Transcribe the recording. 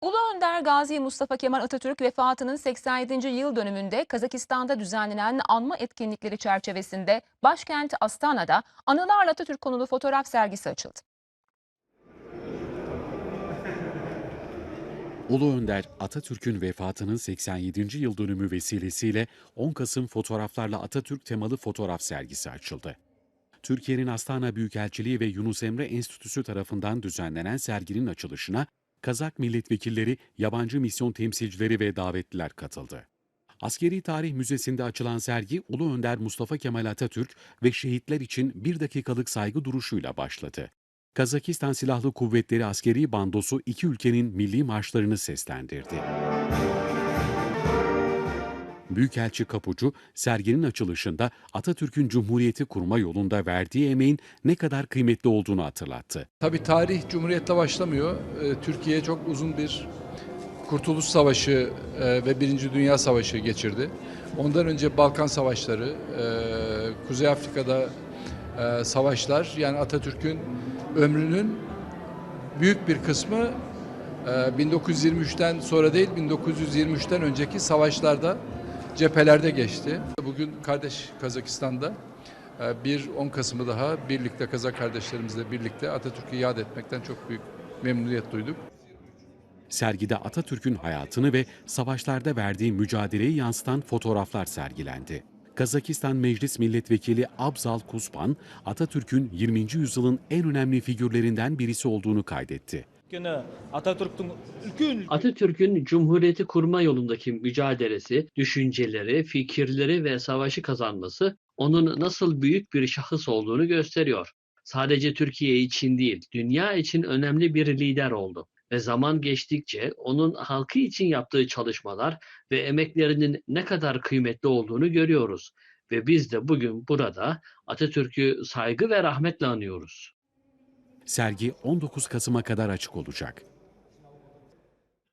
Ulu Önder Gazi Mustafa Kemal Atatürk vefatının 87. yıl dönümünde Kazakistan'da düzenlenen anma etkinlikleri çerçevesinde başkent Astana'da Anılarla Atatürk konulu fotoğraf sergisi açıldı. Ulu Önder Atatürk'ün vefatının 87. yıl dönümü vesilesiyle 10 Kasım fotoğraflarla Atatürk temalı fotoğraf sergisi açıldı. Türkiye'nin Astana Büyükelçiliği ve Yunus Emre Enstitüsü tarafından düzenlenen serginin açılışına Kazak milletvekilleri, yabancı misyon temsilcileri ve davetliler katıldı. Askeri Tarih Müzesi'nde açılan sergi Ulu Önder Mustafa Kemal Atatürk ve şehitler için bir dakikalık saygı duruşuyla başladı. Kazakistan Silahlı Kuvvetleri askeri bandosu iki ülkenin milli marşlarını seslendirdi. Büyükelçi Kapucu, serginin açılışında Atatürk'ün Cumhuriyeti kurma yolunda verdiği emeğin ne kadar kıymetli olduğunu hatırlattı. Tabii tarih Cumhuriyet'le başlamıyor. Ee, Türkiye çok uzun bir Kurtuluş Savaşı e, ve Birinci Dünya Savaşı geçirdi. Ondan önce Balkan Savaşları, e, Kuzey Afrika'da e, savaşlar yani Atatürk'ün ömrünün büyük bir kısmı e, 1923'ten sonra değil 1923'ten önceki savaşlarda cephelerde geçti. Bugün kardeş Kazakistan'da e, bir 10 Kasım'ı daha birlikte Kazak kardeşlerimizle birlikte Atatürk'ü yad etmekten çok büyük memnuniyet duyduk. Sergide Atatürk'ün hayatını ve savaşlarda verdiği mücadeleyi yansıtan fotoğraflar sergilendi. Kazakistan Meclis Milletvekili Abzal Kuzban, Atatürk'ün 20. yüzyılın en önemli figürlerinden birisi olduğunu kaydetti. Atatürk'ün Cumhuriyeti kurma yolundaki mücadelesi, düşünceleri, fikirleri ve savaşı kazanması onun nasıl büyük bir şahıs olduğunu gösteriyor. Sadece Türkiye için değil, dünya için önemli bir lider oldu. Ve zaman geçtikçe onun halkı için yaptığı çalışmalar ve emeklerinin ne kadar kıymetli olduğunu görüyoruz. Ve biz de bugün burada Atatürk'ü saygı ve rahmetle anıyoruz. Sergi 19 Kasım'a kadar açık olacak.